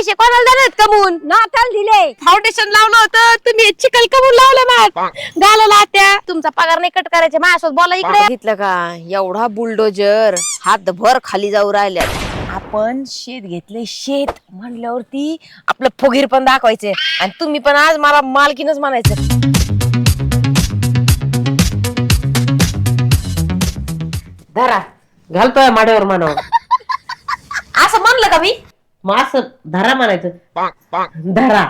पैसे कोणाला देणार कमवून? नाताल दिले. फाउंडेशन लावलं होतं. तुम्ही चिकल कमवून लावलं मग. घालायला त्या तुमचा पगार नाही कट करायचे. माझ्यासोबत बोला इकडे. घेतलं का? एवढा बुलडोजर. हात भर खाली जाऊ राहिल्या आपण शेत घेतले शेत म्हणल्यावरती आपलं फुगीर पण दाखवायचे. आणि तुम्ही पण आज मला मालकीनच म्हणायचं. धरा. घालतोय माड्यावर मानावर. असं म्हणलं का मी? मग असं धरा म्हणायचं. धरा.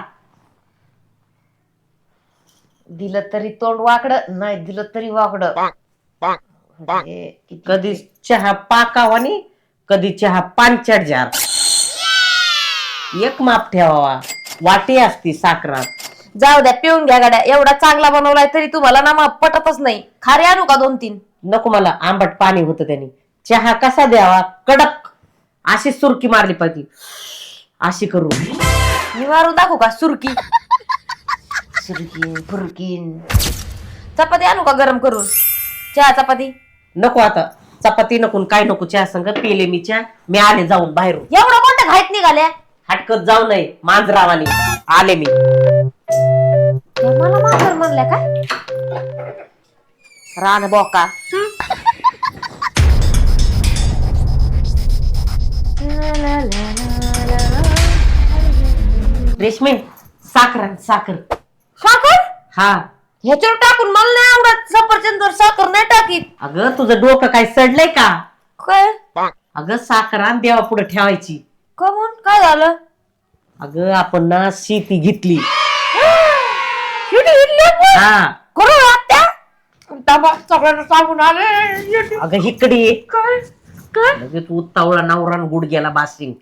दिलं तरी तोंड वाकड नाही दिलं तरी वाकड. कधी चहा पाकावानी कधी चहा पांचट जार. एक माप ठेवावा. वाटी असती साखरात. जाऊ द्या पिऊन घ्या गाड्या. एवढा चांगला बनवलाय तरी तुम्हाला ना मग पटतच नाही. खारी आणू का दोन तीन नको मला आंबट पाणी होतं त्याने. चहा कसा द्यावा? कडक. अशी सुरकी मारली पाहिजे. अशी करू. मी मारून दाखवू का? सुरकी. सुरकीन फुरकीन चपाती आणू का गरम करून? चहा चपाती? नको आता. चपाती नको काय नको चहा संग. पिले मी चहा. मी आले जाऊन बाहेरून. एवढं कोणत्या घाईत निघाल्या? हटकत जाऊ नये. मांजरावानी. आले मी. मला मांजर म्हणल्या काय? रान बोका. रेशमी साखर आण, साखर. साखर? हा. ह्याच्यावर टाकून मला नाही आवडत. सफरचंदवर साखर नाही टाकीत. अगं तुझं डोकं काय सडलंय का? काय? अगं साखर आण देवा पुढे ठेवायची. कमून? काय झालं? अगं आपण ना शेती घेतली. हा. करू आत्या. डबा सगळ्यांना सांगून आले. अगं इकडे. काय? काय म्हणजे तू तावळा नवरान गुडघ्याला बासिंग.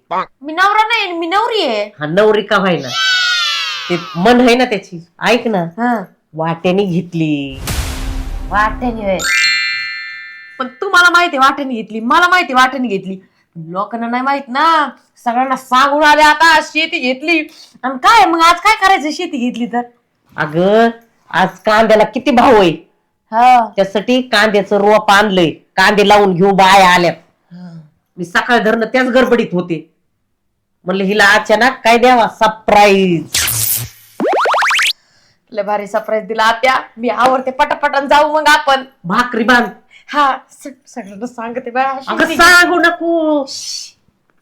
मी नवरा नाही मी नवरी आहे. हा नवरी का व्हायना? ते मन आहे ना त्याची. ऐक ना. हा. वाट्याने घेतली. वाट्याने होय. पण तुम्हाला माहिती वाट्याने घेतली. मला माहिती वाट्याने घेतली. लोकांना नाही माहीत ना. सगळ्यांना सांगून आले आता शेती घेतली. आणि काय मग आज काय करायचं शेती घेतली तर? अगं आज कांद्याला किती भाव आहे? हा. त्यासाठी कांद्याचं रोप आणलंय. कांदे लावून घेऊ बाया आल्यात. मी सकाळ धरणं त्याच गडबडीत होते. म्हणलं हिला अचानक काय द्यावा? सरप्राईज लय भारी सरप्राईज दिला आत्या. मी आवडते पटापटान जाऊ मग आपण. भाकरी बांध. हा स- सगळ्यांना सांगते बा अगं शेती- सांगू नको.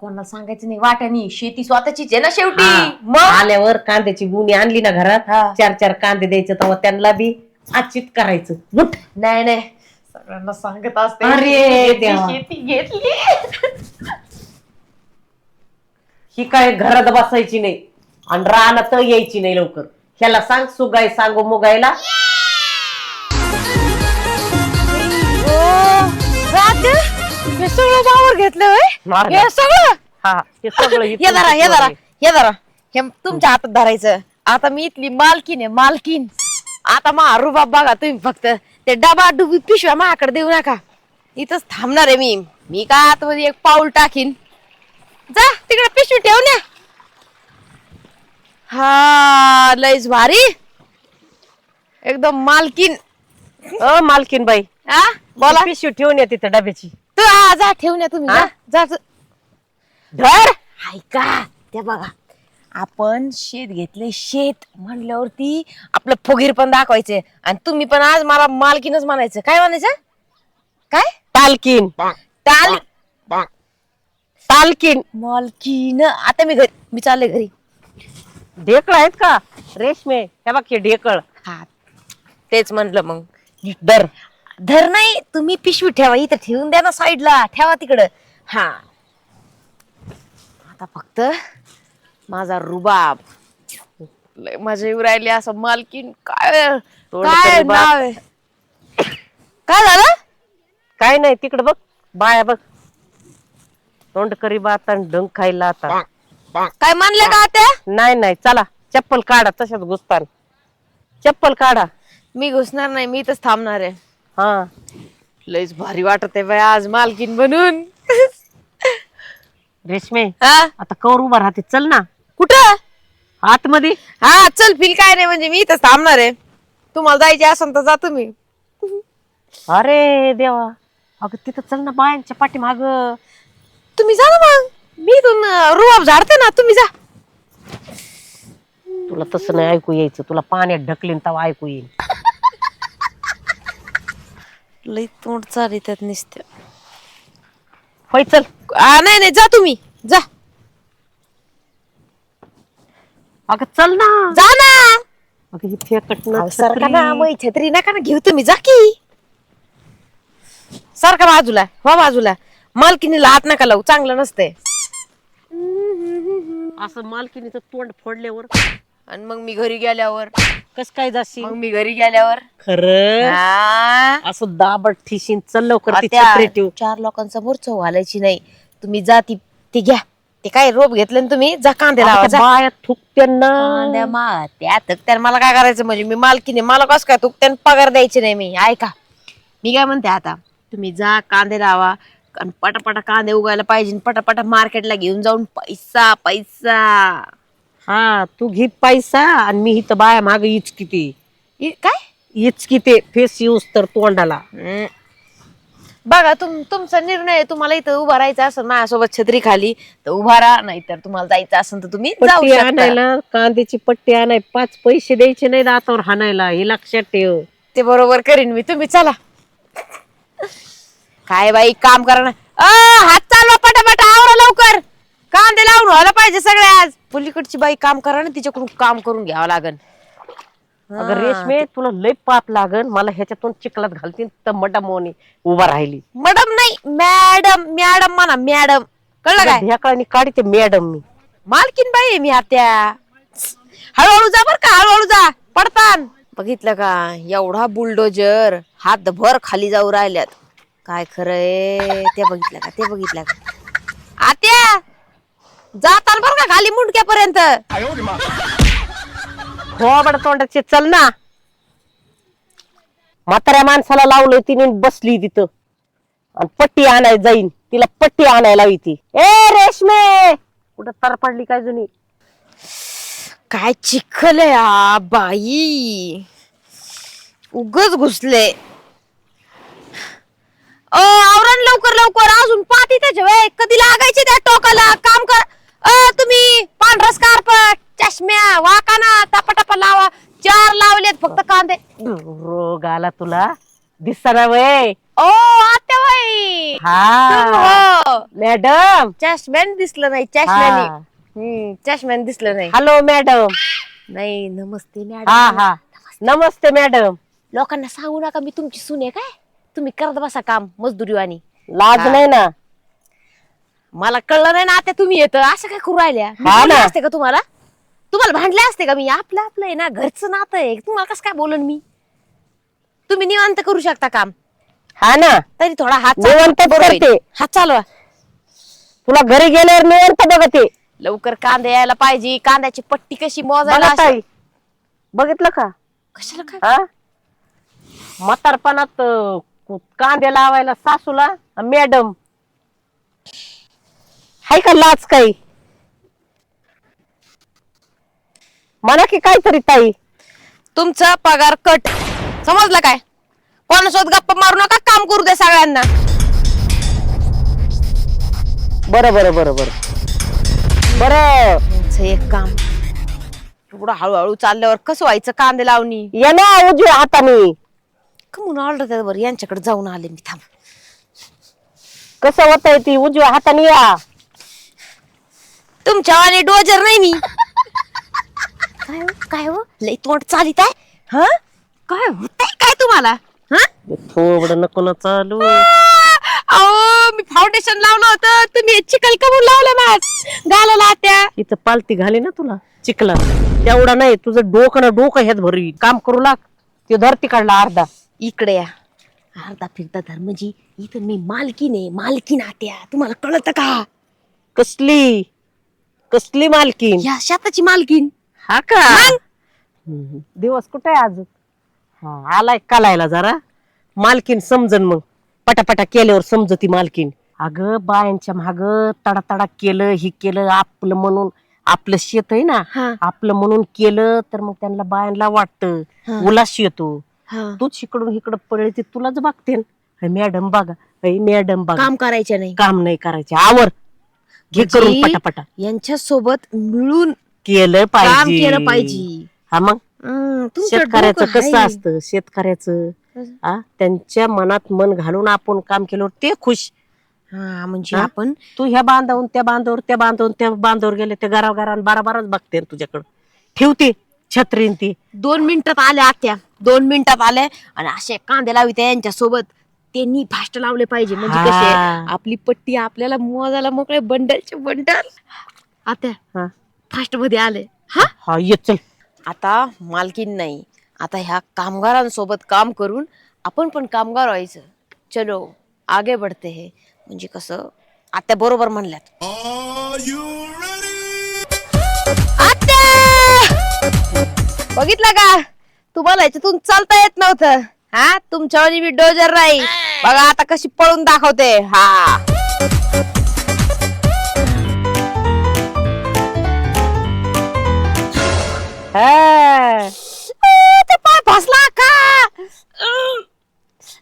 कोणाला सांगायचं नाही वाट्यानी. शेती स्वतःचीच आहे ना शेवटी. हा. मग? आल्यावर कांद्याची गुणी आणली ना घरात. हा. चार चार कांदे द्यायचे तेव्हा त्यांना बी आचित करायचं. उठ. नाही नाही. सगळ्यांना सांगत असते अरे शेती घेतली, देवा. शेती घेतली. ही काय घरात बसायची नाही आणि रानात यायची नाही लवकर. ह्याला सांग सुगाय सांगू मुगायला हे सगळं वावर घेतलं मार हे सगळं? हा ते सगळं हे धरा हे धरा. हे धरा हे तुमच्या हातात धरायचं. आता मी इथली मालकीन आहे मालकीन आता मा रुबाब बघा तुम्ही फक्त. ते डबा डुबी पिशव्या माझ्याकडे देऊ नका. इथंच थांबणार आहे मी. मी काय आतमध्ये एक पाऊल टाकीन. जा तिकडे पिशवी ठेव ना. हा लयच भारी. एकदम मालकीन. अ मालकीन बाई. हा बोला. पिशवी ठेवून येते त्या डब्याची. तू हा, जा ठेवून या तुम्ही. हा? जा जा धर. ऐका त्या बघा. आपण शेत घेतले शेत म्हणल्यावरती आपलं फुगीर पण दाखवायचे. आणि तुम्ही पण आज मला मालकीनच म्हणायचं. काय म्हणायचं? काय? तालकीन. ताल तालकीन. मालकीन. आता मी घरी मी चालले घरी. ढेकळ आहेत का? रेशमे. हे बघ हे ढेकळ. हा. तेच म्हणलं मग. दर धर नाही तुम्ही पिशवी ठेवा. इथं ठेवून द्या ना साईडला ठेवा तिकडं. हा. आता फक्त माझा रुबाब. लय मजा येऊ राहिली असं मालकीन. काय तोंड काय तरी बाप. नाव आहे? काय झालं? काय नाही तिकडे बघ बाया बघ. तोंड करी बात आणि डंग खायला आता. काय म्हणले का त्या नाही नाही चला चप्पल काढा तशाच घुसतान. चप्पल काढा. मी घुसणार नाही मी इथंच थांबणार आहे. हा. लयच भारी वाटत आहे बाय आज मालकीन बनून. रेशमे हा? आता कवर उभा राहते चल ना. कुठं? आतमध्ये? हा चल फिल काय नाही म्हणजे मी इथंच थांबणार आहे. तुम्हाला जायचे असेल तर जा तुम्ही. अरे देवा. अगं तिथं चल ना बायांच्या पाठीमाग. तुम्ही जा ना मग. मी इथून अं, रुबाब झाडते ना तुम्ही जा. तुला तसं नाही ऐकू यायचं. तुला पाण्यात ढकलीन तेव्हा ऐकू येईल लई तोंड चालितात नुसत्या होय चल. आ, नाही नाही जा तुम्ही. जा. अगं चल ना. जा ना. अगं ही फेकट ना अहो, सारखा छत्री. नका ना घेऊ तुम्ही. जा की. सारखा बाजूला हो बाजूला मालकीनीला हात नका लावू. चांगलं नसतंय. असं मालकीनीचं तोंड फोडल्यावर आणि मग मी घरी गेल्यावर? कस काय जाशी मग मी घरी गेल्यावर? खरं आ, असं दाबट ठिशीन. चल लवकर ती आत्या, छत्री ठेव चार लोकांसमोर चव घालायची नाही. तुम्ही जा ती ती घ्या. ते काय रोप घेतलं ना तुम्ही? जा कांदे लावा जा. बाया कांद्या मा त्याला मला काय करायचं म्हणजे? मी मालकीने मला कसं काय तू त्यानं पगार द्यायची नाही मी? ऐका. मी काय म्हणते आता तुम्ही जा कांदे लावा. आणि पटापटा कांदे उगायला पाहिजे पटापटा मार्केटला घेऊन जाऊन पैसा पैसा. हा तू घे पैसा आणि मी इथं बाया माग इच किती इ- काय? इच किती फेस यूज तर तोंडाला. हम्म. बघा तुम तुमचा निर्णय आहे. तुम्हाला इथं उभा राहायचं असेल माझ्यासोबत छत्री खाली तर उभा राहा नाहीतर तुम्हाला जायचं असेल तर तुम्ही जाऊ पट्टी शकता. आणायला कांद्याची पट्टी आणाय पाच पैसे द्यायचे नाही दातावर हाणायला हे लक्षात ठेव. ते बरोबर करीन मी. तुम्ही चला. काय बाई काम करा ना. अ, हात चालवा पटापट आवरा लवकर. कांदे लावून व्हायला पाहिजे सगळे आज. पलीकडची बाई काम करा ना तिच्याकडून काम करून घ्यावं लागन. अगं रेशमे तुला लय पाप लागन मला ह्याच्यातून चिखलात घालतील तर मडमोनी उभा राहिली. मॅडम नाही मॅडम मॅडम म्हणा मॅडम. कळलं काय? ढेकळाने काढते मॅडम मी. मालकीन बाई आहे मी आत्या. हळूहळू जा बर का हळूहळू जा. पडतान. बघितलं का? एवढा बुलडोजर हात भर खाली जाऊ राहिल्यात. काय खरंय ते बघितलं का? ते बघितलं का? आत्या जातान बर का खाली मुंडक्यापर्यंत? थोबड तोंडाचे चल ना. म्हाताऱ्या माणसाला लावलंय तिने बसली तिथं. आणि पट्टी आणायला जाईन. तिला पट्टी आणायला हवी ती. ए रेशमे! कुठं तर पडली काय जुनी? काय चिखल आहे हा बाई. उगच घुसले. अ आवरण लवकर लवकर अजून पाती त्याच्या कधी लागायचे त्या टोकाला काम कर अ तुम्ही पांढरा स्कार्फ चष्म्या वाकाना टपा टपा लावा चार लावलेत फक्त कांदे रोग आला तुला? दिसना वय? ओ आत्या बाई! हा. हो. मॅडम. चष्म्याने दिसलं नाही चष्म्याने. हम्म चष्म्याने दिसलं नाही. Hello madam. नाही नमस्ते हा मॅडम. हा नमस्ते. मॅडम. लोकांना सांगू नका मी तुमची सून आहे काय? तुम्ही करत बसा काम मजदुरीवाणी. लाज हा. नाही ना? मला कळलं नाही ना आता तुम्ही येतं. असं काय करू राहिल्या? मी हा बोलले ना. असते का तुम्हाला? तुम्हाला भांडले असते का मी? आपलं आपलं आहे ना घरचं नातं आहे. तुम्हाला कसं काय बोलन मी? तुम्ही निवांत करू शकता काम. हा ना. तरी थोडा हात निवांतच आहे. करते. हात चालवा. तुला घरी गेल्यावर निवंत बघते लवकर कांदे यायला पाहिजे. कांद्याची पट्टी कशी मोजायला बघा अशी- ताई बघितलं का? कशाला काय? हा? म्हातारपणात अं, कांदे लावायला सासूला मॅडम. हाय का लाच काही? म्हणा की काहीतरी ताई. तुमचा पगार कट. समजलं काय? कोणासोबत गप्पा मारू नका काम करू दे सगळ्यांना. बरं बरं बरं बरं. बरं. एक काम. एवढं हळूहळू चालल्यावर कसं व्हायचं कांदे लावणी? ये ना उजव्या हाताने कमून ऑर्डर बरं यांच्याकडे जाऊन आले मी थांब. कसं होतंय ती? उजव्या हाताने या. तुमच्या वाले डोजर नाही मी. काय हो? काय हो? लई तोंड चालित आहे. हा? काय होतंय काय तुम्हाला? हा? थोबड नको ना चालू. अहो मी फाउंडेशन लावलं होतं. तुम्ही चिकल कमून लावलं माझ. गालाला त्या इथं पालती घाली ना तुला चिखला तेवढा नाही तुझं डोकं ना डोकं ह्यात भरवी काम करू लाग. ते धरती काढला अर्धा. इकडे या. अर्धा फिरता धर्मजी इथं मी मालकीने मालकीन आत्या. तुम्हाला कळत का? कसली? कसली मालकीन? या शेताची मालकीन. हा का. दिवस कुठे आहे आज? हा आलाय कालायला जरा. मालकीन समजन मग. पटापटा केल्यावर समजती मालकीन. अगं बायांच्या माग तडा तडा केलं ही केलं आपलं म्हणून आपलं शेत आहे ना हा. आपलं म्हणून केलं तर मग त्यांना बायांना वाटतं. हा. उलास येतो. हा. तूच इकडून इकडं पडली ती तुलाच बघते. मॅडम बघा. अय मॅडम बघा. काम करायचं नाही. काम नाही करायचे. आवर. घे म्हणजे करून पटापटा. यांच्या सोबत मिळून केलं काम पाहिजे. केलं पाहिजे. हा मग? तुमचं शेतकऱ्याचं डोकं कसं आहे. असतं? शेतकऱ्याचं? हा त्यांच्या मनात मन घालून आपण काम केलं ते खुश. हा म्हणजे हा? आपण तू ह्या बांधावून त्या बांधावर त्या बांधावून त्या बांधावर गेले ते बारा बाराच बघते तुझ्याकडं. ठेवते छत्रीन ती. दोन मिनिटात आल्या आत्या. दोन मिनिटात आले आणि असे कांदे लावित यांच्या सोबत त्यांनी फास्ट लावले पाहिजे. म्हणजे हा. कसे? आपली पट्टी आपल्याला मोजायला मोकळे बंडलचे बंडल. आत्या हा. फास्टमध्ये आले. हा? हा ये चल. आता मालकीन नाही. आता ह्या कामगारांसोबत काम करून आपण पण कामगार व्हायचं. चलो आगे बढते हे. म्हणजे कसं आत्या बरोबर म्हणल्यात. आत्या! बघितलं का? तुम्हाला याच्यातून चालता येत नव्हतं. हा? तुमच्यावर मी डोजर नाही बघा आता कशी पळून दाखवते. हा. हा. अं, ते पाय फसला का?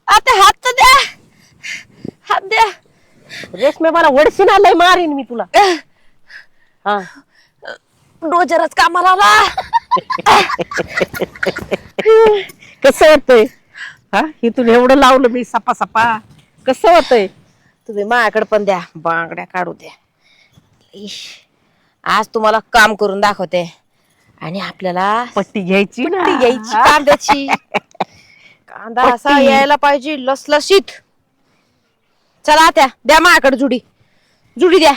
आता हात तर द्या. हात द्या. रेशमे मला वडशीन आलंय मारीन मी तुला. अं, हा. डोजरच कामाला आला. कसं वाटतंय हा इथून एवढं लावलं मी सपा सपा. कसं वाटतंय तुम्ही माझ्याकडे पण द्या. बांगड्या काढू द्या. इश, आज तुम्हाला काम करून दाखवते. आणि आपल्याला पट्टी घ्यायची ना. पट्टी घ्यायची कांद्याची. कांदा असा पट्टी. यायला पाहिजे लसलशीत. चला त्या द्या माझ्याकडे जुडी. जुडी द्या.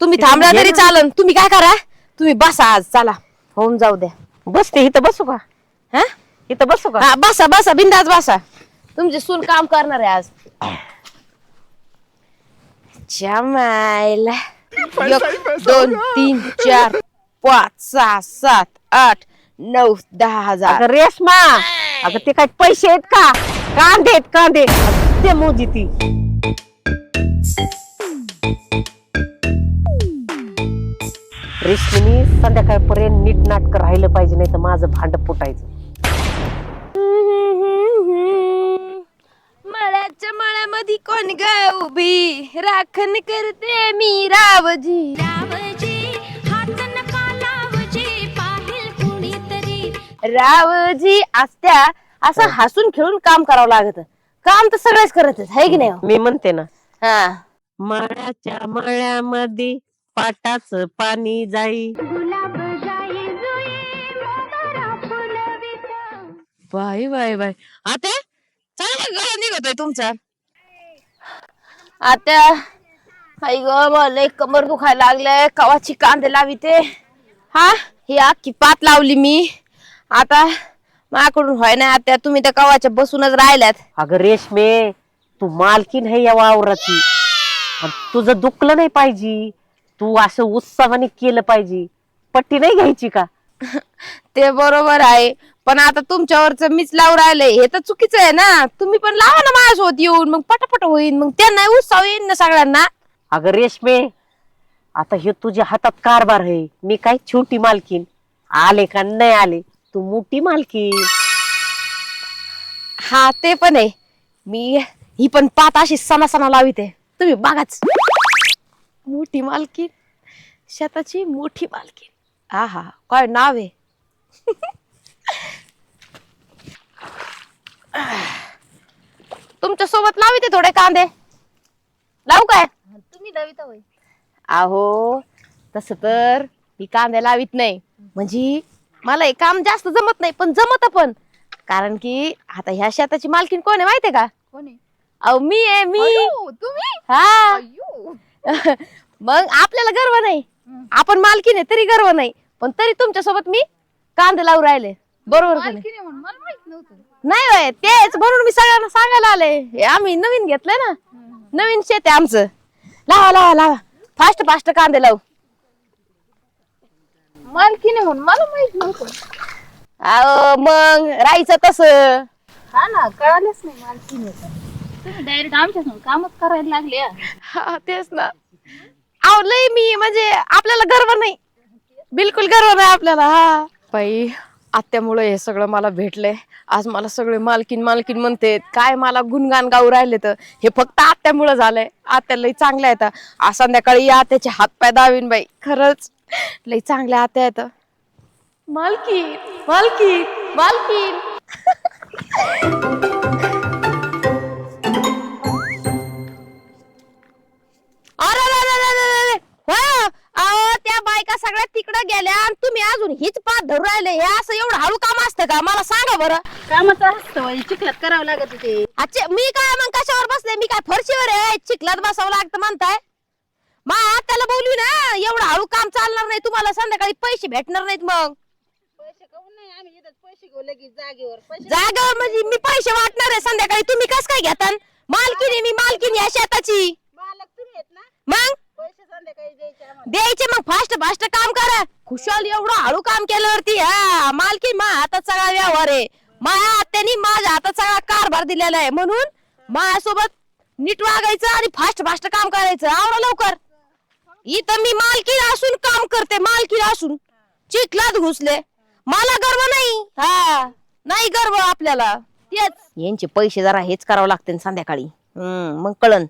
तुम्ही थांबला घे तरी ना. चालन. तुम्ही काय करा? तुम्ही बसा आज चला. होऊन जाऊ द्या. बसते इथं बसू का? हा? इथं बसू का? हा बसा बसा बिंदास बसा. तुमचे सून काम करणार आहे आज. जमायला एक दोन तीन चार. पाच सहा सात आठ नऊ दहा हजार. अगं रेशमा अगं ते काय पैसे आहेत का? कांदे आहेत कांदे. ते मोजी ती. रेशमिनी संध्याकाळपर्यंत नीट नाटक राहिलं पाहिजे नाही तर माझं भांड फुटायचं. मळ्याच्या मळ्यामध्ये कोण ग उभी? राखण करते मी रावजी. रावजी. रावजी असत्या असं हसून खेळून काम करावं लागत. काम तर सगळेच करत आहे की नाही हो? मी म्हणते ना. हा. मळ्याच्या मळ्यामध्ये पाटाच पाणी जाई. गुलाब जाई जुई मोगरा फुलवित बाय बाय बाय आता चांगला गळा निघतोय तुमचा. आता आई ग मला कमर दुखायला लागलंय. कवाची कांदे लावी ते हा ही अख्खी पात लावली मी. आता माझ्याकडून व्हाय नाही आता तुम्ही त्या कवाच्या बसूनच राहिल्यात. अगं रेशमे तू मालकीन आहे या वावराची. तुझं दुखलं नाही पाहिजे. तू असं उत्साहाने केलं पाहिजे. पट्टी नाही घ्यायची का? ते बरोबर आहे. पण आता तुमच्यावरच मीच लावून राहिलंय. हे तर चुकीचं आहे ना. तुम्ही पण लावा ना माझ्यासोबत येऊन. मग पटापट होईल मग त्यांना उत्साह येईल ना सगळ्यांना. अगं रेशमे आता हे तुझ्या हातात कारभार आहे. मी काय छोटी मालकीन. आले का नाही आले? तू मोठी मालकीन हा ते पण आहे. मी ही पण पात अशी सणा सणा लाविते. तुम्ही बघाच. मोठी मालकीन शेताची मोठी मालकीन हा हा काय नाव आहे? तुमच्यासोबत लाविते थोडे कांदे. लावू काय? तुम्ही दविता होय. अहो तस तर मी कांदे लावित नाही. म्हणजे मला हे काम जास्त जमत नाही पण जमत पण. कारण की आता ह्या शेताची मालकीन कोण आहे माहितीये का? कोणी अहो मी आहे मी. तुम्ही? हा. मग आपल्याला गर्व नाही. आपण मालकीन आहे तरी गर्व नाही. पण तरी तुमच्यासोबत मी कांदे लावून राहिले. बरोबर का नाही? म्हणून मला माहीत नव्हतं. नाही होय तेच म्हणून मी सगळ्यांना सांगायला आले. हे आम्ही नवीन घेतलंय ना. नवीन शेत आहे आमचं. लावा लावा लावा. फास्ट फास्ट कांदे लावू. मालकीने म्हणून मला माहीत नव्हतं. अहो मग राहायचं तस हा ना कळालेच नाही मालकीने तुम्ही डायरेक्ट आमच्या संग कामच करायला लागले हा. हा तेच ना. अहो लय मी म्हणजे आपल्याला गर्व नाही. बिलकुल गर्व नाही आपल्याला हा. बाई आत्यामुळे हे सगळं मला भेटलंय. आज मला सगळे मालकीन मालकीन म्हणते काय मला गुणगान गाऊ राहिले तर? हे फक्त आत्यामुळे झालंय. आत्या लई चांगल्या आहेत. आज संध्याकाळी या आत्याचे हात पाय दावीन बाई. खरंच लई चांगल्या आत्या आहेत. मालकीन मालकीन मालकीन. अरे अरे, अरे, अरे, अरे, अरे. हो, अहो, त्या बायका सगळ्या तिकडे गेल्या आणि तुम्ही अजून हीच पात धरू राहिले. हे असं एवढं हळू काम असतं का? मला सांगा बरं. कामाचं असतं बाई, चिखलात करावं लागत होते. अच्छा मी काय मग कशावर बसले? मी काय फरशीवर आहे? चिखलात बसावं लागतं म्हणताय. मा त्याला बोलवी ना. एवढं हळू काम चालणार नाही तुम्हाला. संध्याकाळी पैसे भेटणार नाहीत मग. पैसे काऊन नाही? आम्ही इथं पैसे घेऊ लगेच जागेवर. पैसे जागेवर म्हणजे मी पैसे वाटणार आहे. संध्याकाळी तुम्ही कस काय घेतान? मालकीने मी मालकीने या शेताची मालक तुम्ही आहेत ना मग पैसे संध्याकाळी द्यायचे मग फास्ट फास्ट काम करा. खुशाल एवढं हळू काम केल्यावरती हा मालकी मा हातात सगळा व्यवहार आहे. माझ्या आत्यानी माझ्या हातात सगळा कारभार दिलेला आहे. म्हणून माझ्यासोबत नीट वागायचं आणि फास्ट फास्ट काम करायचं. आवडा लवकर. इथं मी मालकी असून काम करते मालकी असून. चिखलात घुसले. मला गर्व नाही. हा नाही गर्व आपल्याला. तेच. यांचे पैसे जरा हेच करावं लागते संध्याकाळी. हम्म मग कळन.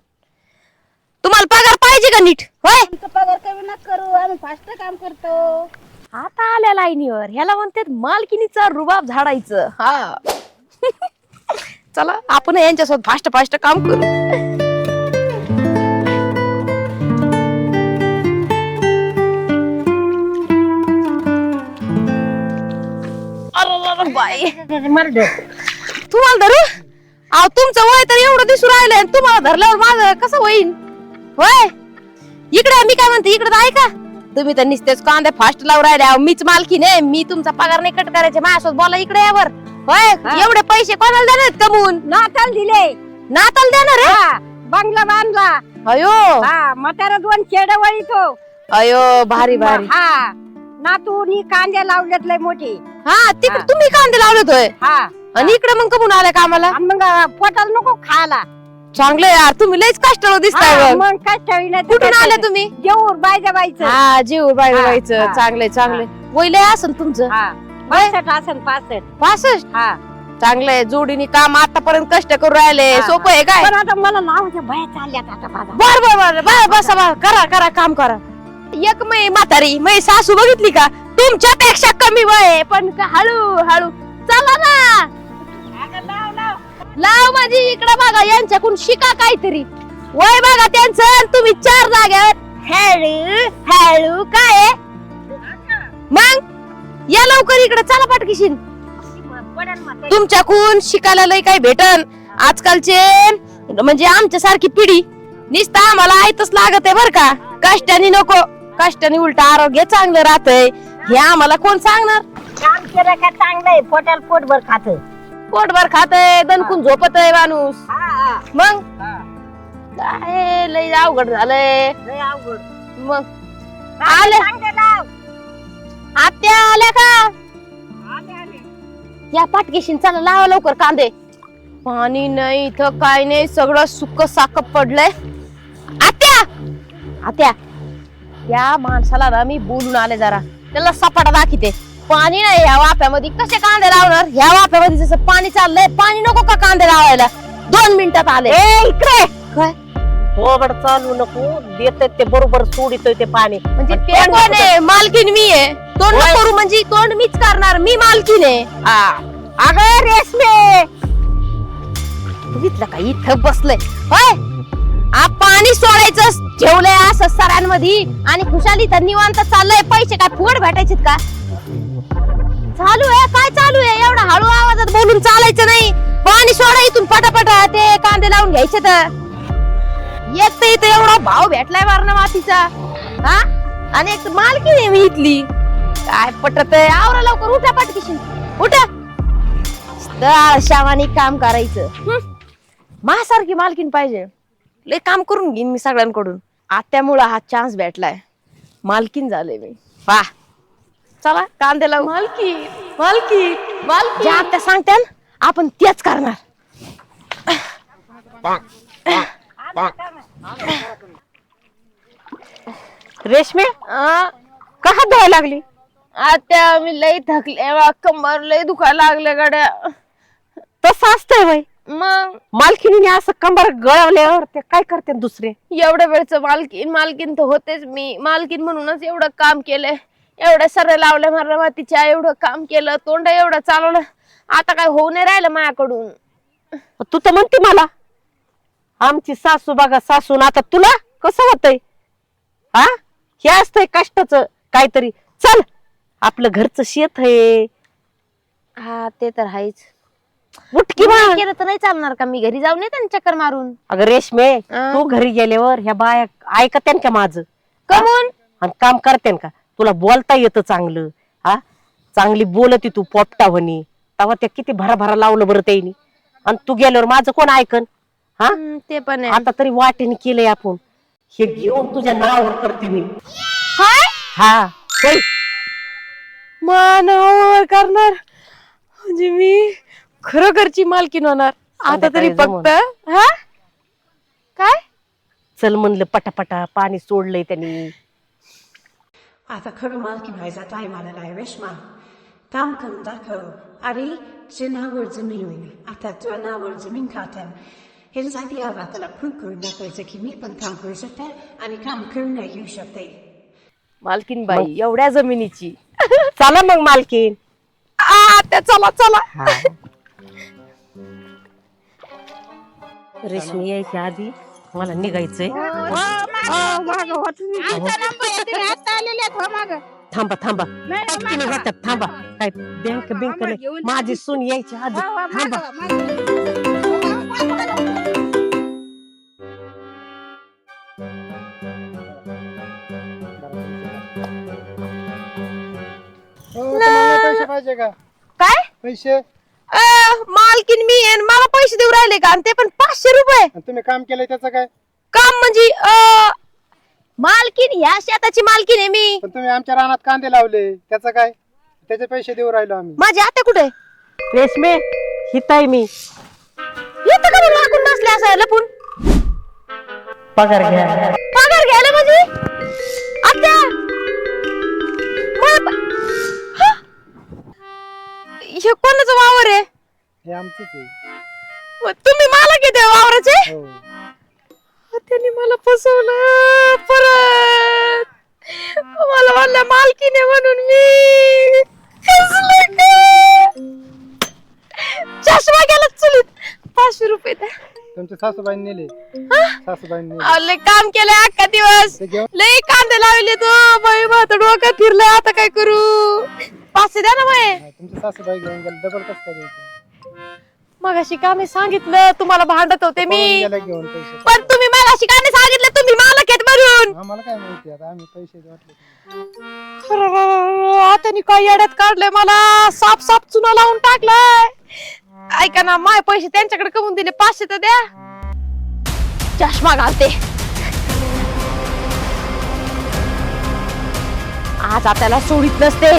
तुम्हाला पगार पाहिजे का नीट? होय? आमचा पगार कमी ना करू आम्ही फास्ट काम करतो. आता आल्या लाईनीवर. ह्याला म्हणतात मालकिनीचा रुबाब झाडायचं हा. चला आपण यांच्यासोबत फास्ट फास्ट काम करू. बाई. तुम्हाला धरू? अहो तुमचं वय तर एवढं दिसून राहिलंय तुम्हाला धरल्यावर माझं कसं होईन? होय? इकडे मी काय म्हणते इकडे ऐका. तुम्ही तर निस्तेच कांदे फास्ट लावून राहिले मीच मालकी नाही मी तुमचा पगार नाही कट करायचे. माझ्यासोबत बोला इकडे यावर. होय? एवढे पैसे कोणाला देणार कमवून? नाताल दिले. नाताल देणार आहे? हा बंगला बांधला. अयो. हा म्हातारा दोन चेड वळीतो. अयो भारी भारी. हा नातूनी कांदे लावलेत लय मोठे. हा तिकडे. तुम्ही कांदे लावलेत होय? हा. आणि इकडे मग कमून आल्या कामाला? आणि मग पोटाला नको खायला. चांगलं यार तुम्ही लयच कष्टाळू दिसताय बघ. मग ठेवी कुठून आले तुम्ही? देऊर बायजा बायचं हा जीव बाय हा, व्हायचं हा. चांगलंय चांगलंय. वय असन तुमचं? हा. पासष्ट असन पासष्ट. पासष्ट? हा. चांगलंय जोडीने काम आतापर्यंत कष्ट करू राहिले. हा, सोपं आहे काय? पण आता मला नावाच्या बाया चालल्यात आता माझा बर बर बर. बर बसा करा करा काम करा. एक मै म्हातारी मै सासू बघितली का? तुमच्यापेक्षा कमी वय आहे, पण का हळू हळू चला ना. लाव माझी इकडे बघा यांच्याकडून शिका काहीतरी. वय बघा त्यांचं आणि तुम्ही चार जाग्यावर हळू हळू काय? आहे? मग या लवकर इकडे चला पाटकीशीन. तुमच्याकडून शिकायला लय काही भेटन. आजकालचे म्हणजे आमच्या सारखी पिढी निसता आम्हाला आयतच लागत आहे बर का. कष्टाने नको कष्टाने उलट आरोग्य चांगलं राहतंय. हे आम्हाला कोण सांगणार? काम केलं का चांगलंय पोटाला पोटभर खात. पोटभर खातय दणकून झोपत आहे माणूस. मग? काय लय अवघड झालंय. मग? आले आत्या आल्या का? या पाटकेशीन चला लावा लवकर कांदे. पाणी नाही इथं काय नाही सगळं सुक साक पडलंय. आत्या! आत्या या माणसाला ना मी बोलून आले जरा. त्याला सपाटा दाखिते पाणी नाही ह्या वाफ्यामध्ये. कसे कांदे लावणार? ह्या वाफ्यामध्ये जसं पाणी चाललंय पाणी नको का कांदे लावायला? दोन मिनिटात आले. इकडे! काय? ओबड चालू नको. देत ते बरोबर सोडितोय ते पाणी. म्हणजे ते कोण आहे मालकीन मी आहे. तोंड होय. करू म्हणजे तोंड मीच करणार मी मालकीन आहे. अगं रेशमे! बघितलं का? इथं बसलंय. होय? आ पाणी सोडायचं ठेवलंय असं सरांमध्ये. आणि खुशाली तर निवांत चाललंय. पैसे काय फुकट भेटायचे का? चालू आहे? काय चालू आहे? एवढा हळू आवाजात बोलून चालायचं नाही. पाणी सोडा इथून पटापटा. ते कांदे लावून घ्यायचे तर. एक तर इथं एवढा भाव भेटलाय वारणा मातीचा. हा? आणि एक मालकी आहे मी इथली. काय पटत आहे? आवरा लवकर उठा पाटकीशी. उठा. शावानी काम करायचं? माझ्यासारखी मालकीन पाहिजे. लय काम करून घेईन मी सगळ्यांकडून. आत्यामुळं हा चान्स भेटलाय. मालकीन झाले मी. वा चला कांदे लावू. मालकी मालकी मालकी. ज्या आत्या सांगत्या ना, आपण तेच करणार. रेशमे आ, का हात धुवायला लागली? आत्या मी लय थकले कंबर लय दुखायला लागले गड्या. तसं असतंय बाई मग? मालकिनीने असं कंबर गळवल्यावर ते काय करते दुसरे? एवढ्या वेळचं मालकीन मालकीन तर होतेच मी. मालकीन म्हणूनच एवढं काम केलंय. एवढ्या सर्व लावल्या मारल्या मातीच्या एवढं काम केलं तोंड एवढं चालवलं. आता काय होऊ नाही राहिलं माझ्याकडून. तू तर म्हणते मला. आमची सासू बघा सासून आता तुला कसं होतंय? हा? हे असतंय कष्टाच काहीतरी. चल आपलं घरचं शेत आहे. हा ते तर आहेच उठकी मग. केलं तर नाही चालणार का? मी घरी जाऊन येते ना चक्कर मारून. अगं रेशमे अं? तू घरी गेल्यावर ह्या बाया ऐकत्यान का माझं? कमून? आणि काम करतेन का? तुला बोलता येतं चांगलं हा? चांगली बोलती तू पोपटा म्हणी. तेव्हा त्या किती भरा भरा लावलं बरं त्यांनी आणि तू गेल्यावर माझं कोण ऐकन हा? ते पण आहे. आता तरी वाटेने केलंय आपण. हे घेऊन तुझ्या नावावर करते मी. हा होय. मानावर करणार. म्हणजे मी खरोखरची मालकीन होणार. आता तरी संध्याकाळी फक्त हा? काय? चल म्हणलं पटापटा पाणी सोडलंय त्यांनी. आता खरं मालकी व्हायचा टाइम आलेला आहे रेश्मा काम करून दाखव अरे जे नावावर जमीन होईल आता तुझ्या नावावर जमीन खात्या हे साठी आता त्याला प्रूव्ह करून दाखवायचं की मी पण काम करू शकते आणि काम करून येऊ शकते मालकीन बाई एवढ्या जमिनीची चला मग मालकीन आ, त्या चला चला रेशमी यायच्या आधी मला निघायचंय थांबा थांबा. थांबा. काय बँक बिंक नाही माझी सून यायच्या आधी. थांबा. हो, तुम्हाला पैसे पाहिजे का? काय? पैसे? आणि अ, मालकीन मी आहे आणि मला पैसे देऊ राहिले का? आणि ते पण पाचशे रुपये. तुम्ही काम केलंय त्याचं काय? काम म्हणजे अ, मालकीन ह्या शेताची मालकीन आहे मी. पण तुम्ही आमच्या रानात कांदे लावले त्याचं काय? त्याचे पैसे देऊ राहिलो आम्ही. माझी आत्या कुठे रेशमे हिताय मी. येतं का बसले असं लपून? पगार घ्या. पगार घ्यायला म्हणजे? आत्या! मला प- हा? हे कोणाचं वावर आहे? हे आमचंच आहे. मग तुम्ही मला किती वावराचे? हो त्यांनी मला फसवलं. परत. मला म्हणलं मालकीने म्हणून मी? चष्मा गेला चुलीत. पाचशे रुपये द्या. तुमच्या सासूबाईंनी नेले. सासूबाईंनी नेले. अहो, लय काम केलंय अख्खा दिवस. ते घेऊन? लय कांदे लावले तो. बाई माझं डोकं फिरलंय. आता काय करू? पाचशे द्या ना बाई. हा, तुमची सासूबाई घेऊन गेले. डबल कसं काय द्यायचं मग अशी का मी सांगितलं. तुम्हाला भांडत होते मी. पळून गेला घेऊन पैसे? पण तुम्ही नाही सांगितलं तुम्ही मालक आहेत म्हणून. आम्हाला काय माहिती आता आम्ही पैसे वाटले काय येड्यात काढलंय मला. साप साप चुना लावून टाकलाय. ऐका ना माय पैसे त्यांच्याकडे कमवून दिले. पाचशे तर द्या. चष्मा घालते. आज आपल्याला सोडित नसते.